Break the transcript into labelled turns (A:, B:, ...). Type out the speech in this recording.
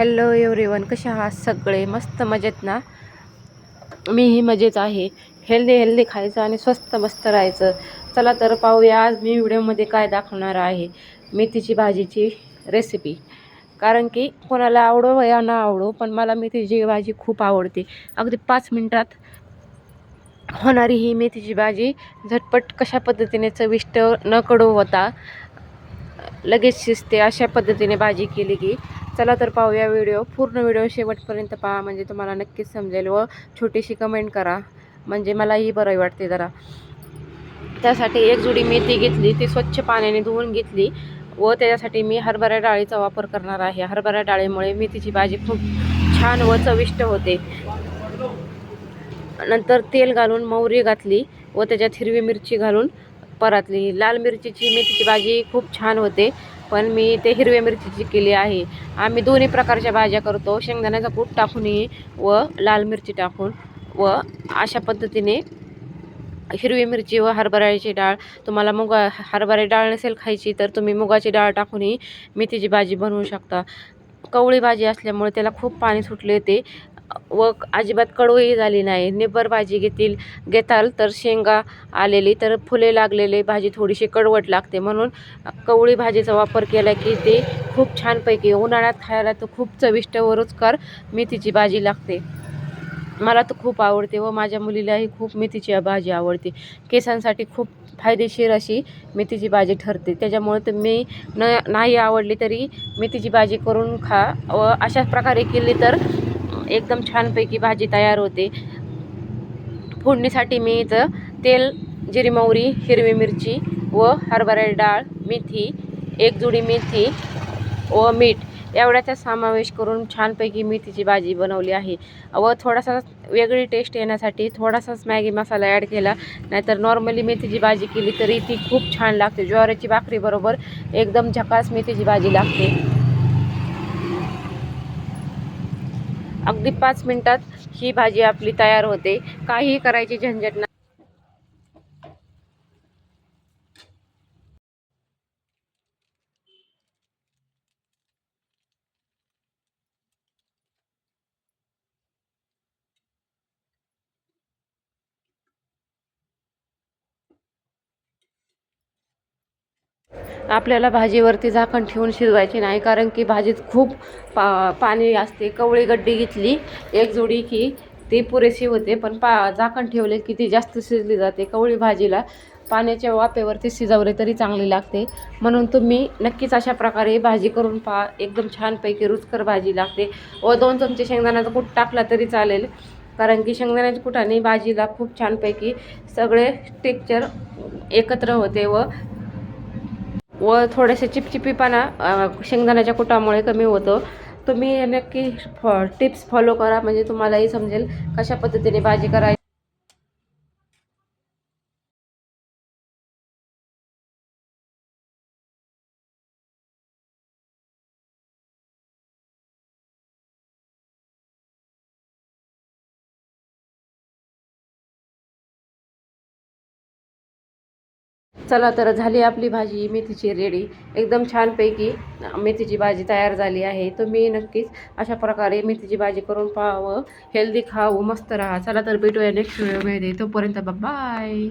A: Hello everyone कसे आहात सगळे? मस्त मजेत ना? मीही मजेत आहे. हेल्दी हेल्दी खायचं आणि स्वस्त मस्त राहायचं. चला तर पाहूया आज मी व्हिडिओमध्ये काय दाखवणार आहे. मेथीची भाजीची रेसिपी कारण की कोणाला आवडो या ना आवडो पण मला मेथीची भाजी खूप आवडते. अगदी पाच मिनटात होणारी ही मेथीची भाजी झटपट कशा पद्धतीने चविष्ट न कडू होता लगेच शिजते. अशा पद्धतीने भाजी केली की चला तर पाहूया व्हिडिओ पूर्ण व्हिडिओ शेवटपर्यंत पहा म्हणजे तुम्हाला नक्कीच समजेल व छोटीशी कमेंट करा. म्हणजे मलाही बरं वाटते जरा. त्यासाठी एक जुडी मेथी घेतली ती स्वच्छ पाण्याने धुवून घेतली व त्याच्यासाठी मी हरभरा डाळीचा वापर करणार आहे. हरभरा डाळीमुळे मेथीची भाजी खूप छान व चविष्ट होते. नंतर तेल घालून मोहरी घातली व त्याच्यात हिरवी मिरची घालून परतली. लाल मिरचीची मेथीची भाजी खूप छान होते. पण मी ते हिरव्या मिरचीची केली आहे. आम्ही दोन्ही प्रकारच्या भाज्या करतो. शेंगदाण्याचा कूट टाकूनही व लाल मिरची टाकून व अशा पद्धतीने हिरवी मिरची व हरभऱ्याची डाळ. तुम्हाला मुगा हरभरा डाळ नसेल खायची तर तुम्ही मुगाची डाळ टाकूनही मेथीची भाजी बनवू शकता. कवळी भाजी असल्यामुळे त्याला खूप पाणी सुटले ते व अजिबात कडवही झाली नाही. निब्बर भाजी घेतील घेताल तर शेंगा आलेली तर फुले लागलेली भाजी थोडीशी कडवट लागते. म्हणून कवळी भाजीचा वापर केला की ते खूप छानपैकी उन्हाळ्यात खायला तर खूप चविष्ट व रुचकर मेथीची भाजी लागते. मला तर खूप आवडते व माझ्या मुलीलाही खूप मेथीची भाजी आवडते. केसांसाठी खूप फायदेशीर अशी मेथीची भाजी ठरते. त्याच्यामुळे तुम्ही न नाही आवडली तरी मेथीची भाजी करून खा व अशाच प्रकारे केली तर एकदम छानपैकी भाजी तयार होते. फोडणीसाठी मी इथं तेल जिरी मोहरी हिरवी मिरची व हरभरा डाळ मेथी एक जुडी मेथी व मीठ एवढ्याचा समावेश करून छानपैकी मेथीची भाजी बनवली आहे. व थोडासा वेगळी टेस्ट येण्यासाठी थोडासाच मॅगी मसाला ॲड केला. नाहीतर नॉर्मली मेथीची भाजी केली तरी ती खूप छान लागते. ज्वारीची भाकरीबरोबर एकदम झकास मेथीची भाजी लागते. अगदी पाच मिनटात ही भाजी आपली तयार होते. काहीही करायची झंझट नाही आपल्याला भाजीवरती झाकण ठेवून शिजवायची नाही कारण की भाजीत खूप पा पाणी असते. कवळी गड्डी घेतली एक जोडी की ती पुरेशी होते पण पा झाकण ठेवले की ती जास्त शिजली जाते. कवळी भाजीला पाण्याच्या वाफेवरती शिजवले तरी चांगली लागते. म्हणून तुम्ही नक्कीच अशा प्रकारे भाजी करून पहा. एकदम छानपैकी रुचकर भाजी लागते. व दोन चमचे शेंगदाण्याचा कूट टाकला तरी चालेल कारण की शेंगदाण्याच्या कुटाने भाजीला खूप छानपैकी सगळे टेक्चर एकत्र होते व व थोडेसे चिपचिपीपणा शेंगदाण्याच्या कुटामुळे कमी होतो. तुम्ही नक्की फॉ टिप्स फॉलो करा म्हणजे तुम्हालाही समजेल कशा पद्धतीने भाजी करायची चला तर झाली आपली भाजी मेथीची रेडी. एकदम छानपैकी मेथीची भाजी तयार झाली आहे. तुम्ही नक्कीच अशा प्रकारे मेथीची भाजी करून पाहावं. हेल्दी खाऊ मस्त राहा. चला तर भेटूया नेक्स्ट व्हिडिओमध्ये तोपर्यंत बाय